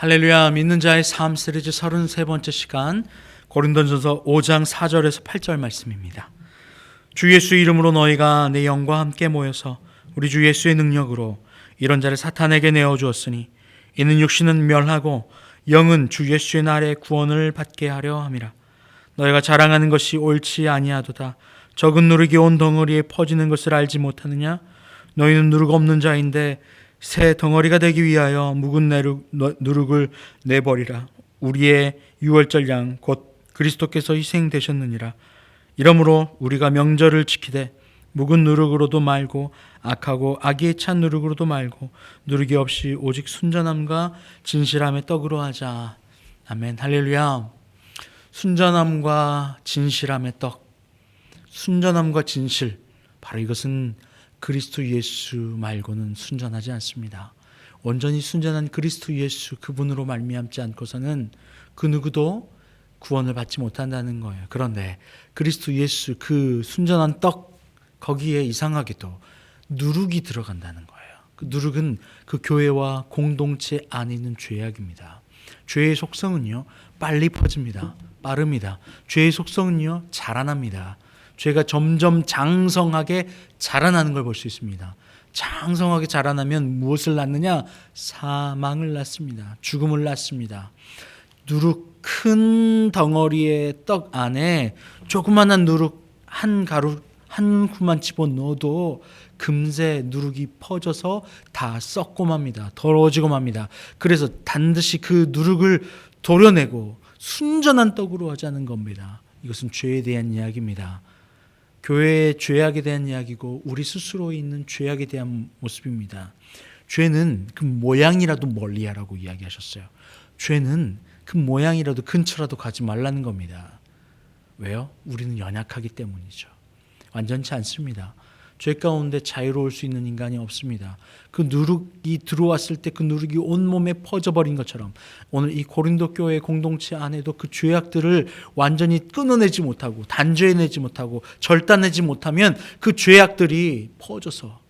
할렐루야 믿는 자의 삶 시리즈 33번째 시간 고린도전서 5장 4절에서 8절 말씀입니다. 주 예수 이름으로 너희가 내 영과 함께 모여서 우리 주 예수의 능력으로 이런 자를 사탄에게 내어 주었으니 이는 육신은 멸하고 영은 주 예수의 날에 구원을 받게 하려 함이라. 너희가 자랑하는 것이 옳지 아니하도다. 적은 누룩이 온 덩어리에 퍼지는 것을 알지 못하느냐? 너희는 누룩 없는 자인데 새 덩어리가 되기 위하여 묵은 누룩을 내버리라. 우리의 유월절 양 곧 그리스도께서 희생되셨느니라. 이러므로 우리가 명절을 지키되 묵은 누룩으로도 말고 악하고 악에 찬 누룩으로도 말고 누룩이 없이 오직 순전함과 진실함의 떡으로 하자. 아멘. 할렐루야. 순전함과 진실함의 떡. 순전함과 진실. 바로 이것은 그리스도 예수 말고는 순전하지 않습니다. 온전히 순전한 그리스도 예수 그분으로 말미암지 않고서는 그 누구도 구원을 받지 못한다는 거예요. 그런데 그리스도 예수 그 순전한 떡 거기에 이상하게도 누룩이 들어간다는 거예요. 그 누룩은 그 교회와 공동체 안에 있는 죄악입니다. 죄의 속성은요 빨리 퍼집니다. 빠릅니다. 죄의 속성은요 자라납니다. 죄가 점점 장성하게 자라나는 걸 볼 수 있습니다. 장성하게 자라나면 무엇을 낳느냐? 사망을 낳습니다. 죽음을 낳습니다. 누룩 큰 덩어리의 떡 안에 조그만한 누룩 한 가루 한 쿠만 집어 넣어도 금세 누룩이 퍼져서 다 썩고 맙니다. 더러워지고 맙니다. 그래서 반드시 그 누룩을 도려내고 순전한 떡으로 하자는 겁니다. 이것은 죄에 대한 이야기입니다. 교회의 죄악에 대한 이야기고 우리 스스로 있는 죄악에 대한 모습입니다. 죄는 그 모양이라도 멀리하라고 이야기하셨어요. 죄는 그 모양이라도 근처라도 가지 말라는 겁니다. 왜요? 우리는 연약하기 때문이죠. 완전치 않습니다. 죄 가운데 자유로울 수 있는 인간이 없습니다. 그 누룩이 들어왔을 때 그 누룩이 온 몸에 퍼져버린 것처럼 오늘 이 고린도 교회 공동체 안에도 그 죄악들을 완전히 끊어내지 못하고 단죄해내지 못하고 절단내지 못하면 그 죄악들이 퍼져서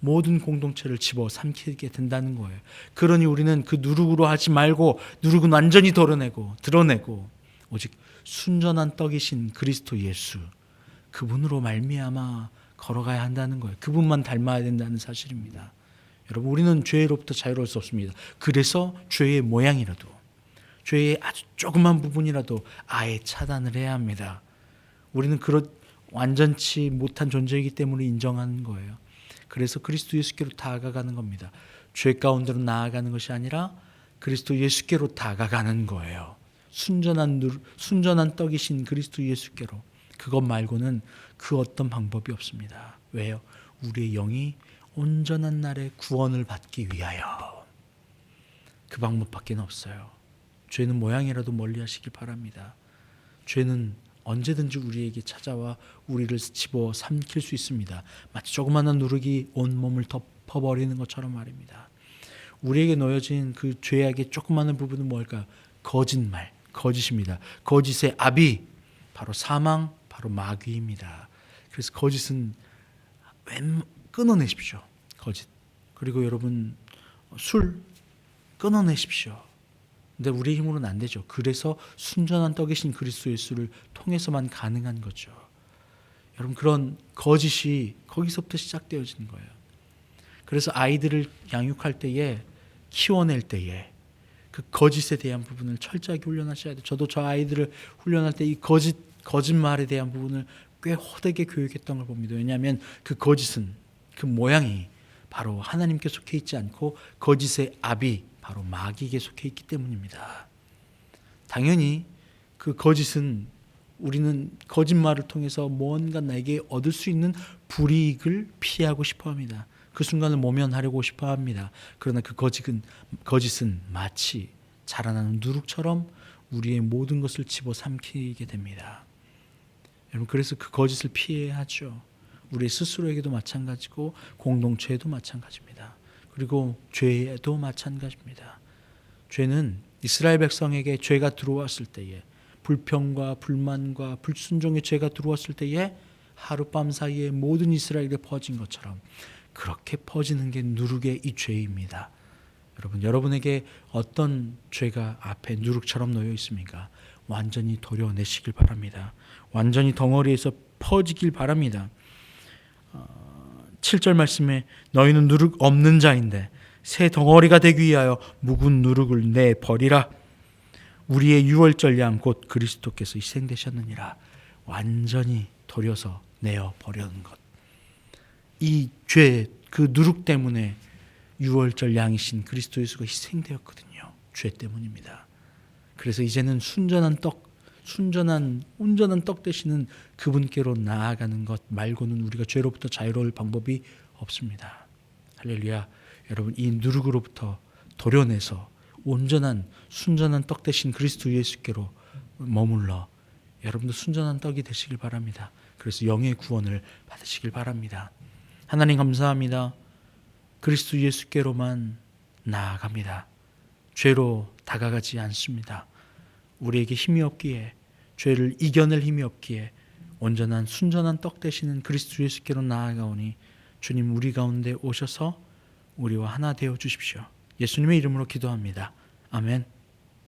모든 공동체를 집어 삼키게 된다는 거예요. 그러니 우리는 그 누룩으로 하지 말고 누룩은 완전히 덜어내고 드러내고 오직 순전한 떡이신 그리스도 예수 그분으로 말미암아 걸어가야 한다는 거예요. 그분만 닮아야 된다는 사실입니다. 여러분 우리는 죄로부터 자유로울 수 없습니다. 그래서 죄의 모양이라도 죄의 아주 조그만 부분이라도 아예 차단을 해야 합니다. 우리는 그런 완전치 못한 존재이기 때문에 인정하는 거예요. 그래서 그리스도 예수께로 다가가는 겁니다. 죄 가운데로 나아가는 것이 아니라 그리스도 예수께로 다가가는 거예요. 순전한 순전한 떡이신 그리스도 예수께로 그것 말고는 그 어떤 방법이 없습니다. 왜요? 우리의 영이 온전한 날에 구원을 받기 위하여. 그 방법밖에 없어요. 죄는 모양이라도 멀리 하시길 바랍니다. 죄는 언제든지 우리에게 찾아와 우리를 집어 삼킬 수 있습니다. 마치 조그마한 누룩이 온 몸을 덮어버리는 것처럼 말입니다. 우리에게 놓여진 그 죄악의 조그마한 부분은 뭘까? 거짓말, 거짓입니다. 거짓의 압이 바로 사망, 바로 마귀입니다. 그래서 거짓은 웬 끊어내십시오. 거짓. 그리고 여러분 술 끊어내십시오. 근데 우리 힘으로는 안 되죠. 그래서 순전한 떡이신 그리스도 예수를 통해서만 가능한 거죠. 여러분 그런 거짓이 거기서부터 시작되어지는 거예요. 그래서 아이들을 양육할 때에 키워낼 때에 그 거짓에 대한 부분을 철저하게 훈련하셔야 돼요. 저도 저 아이들을 훈련할 때 이 거짓 거짓말에 대한 부분을 꽤 호되게 교육했던 걸 봅니다. 왜냐하면 그 거짓은 그 모양이 바로 하나님께 속해 있지 않고 거짓의 압이 바로 마귀에게 속해 있기 때문입니다. 당연히 그 거짓은 우리는 거짓말을 통해서 뭔가 나에게 얻을 수 있는 불이익을 피하고 싶어 합니다. 그 순간을 모면하려고 싶어 합니다. 그러나 그 거짓은, 거짓은 마치 자라나는 누룩처럼 우리의 모든 것을 집어 삼키게 됩니다. 여러분 그래서 그 거짓을 피해야 하죠. 우리 스스로에게도 마찬가지고 공동체에도 마찬가지입니다. 그리고 죄에도 마찬가지입니다. 죄는 이스라엘 백성에게 죄가 들어왔을 때에 불평과 불만과 불순종의 죄가 들어왔을 때에 하룻밤 사이에 모든 이스라엘에 퍼진 것처럼 그렇게 퍼지는 게 누룩의 이 죄입니다. 여러분 여러분에게 어떤 죄가 앞에 누룩처럼 놓여 있습니까? 완전히 도려내시길 바랍니다. 완전히 덩어리에서 퍼지길 바랍니다. 7절 말씀에 너희는 누룩 없는 자인데 새 덩어리가 되기 위하여 묵은 누룩을 내 버리라. 우리의 유월절 양 곧 그리스도께서 희생되셨느니라. 완전히 도려서 내어 버리는 것. 이 죄 그 누룩 때문에 유월절 양이신 그리스도 예수가 희생되었거든요. 죄 때문입니다. 그래서 이제는 순전한 떡, 순전한 온전한 떡 되시는 그분께로 나아가는 것 말고는 우리가 죄로부터 자유로울 방법이 없습니다. 할렐루야. 여러분 이 누룩으로부터 도려내서 온전한 순전한 떡 되신 그리스도 예수께로 머물러 여러분도 순전한 떡이 되시길 바랍니다. 그래서 영의 구원을 받으시길 바랍니다. 하나님 감사합니다. 그리스도 예수께로만 나아갑니다. 죄로 다가가지 않습니다. 우리에게 힘이 없기에 죄를 이겨낼 힘이 없기에 온전한 순전한 떡 되시는 그리스도 예수께로 나아가오니 주님 우리 가운데 오셔서 우리와 하나 되어 주십시오. 예수님의 이름으로 기도합니다. 아멘.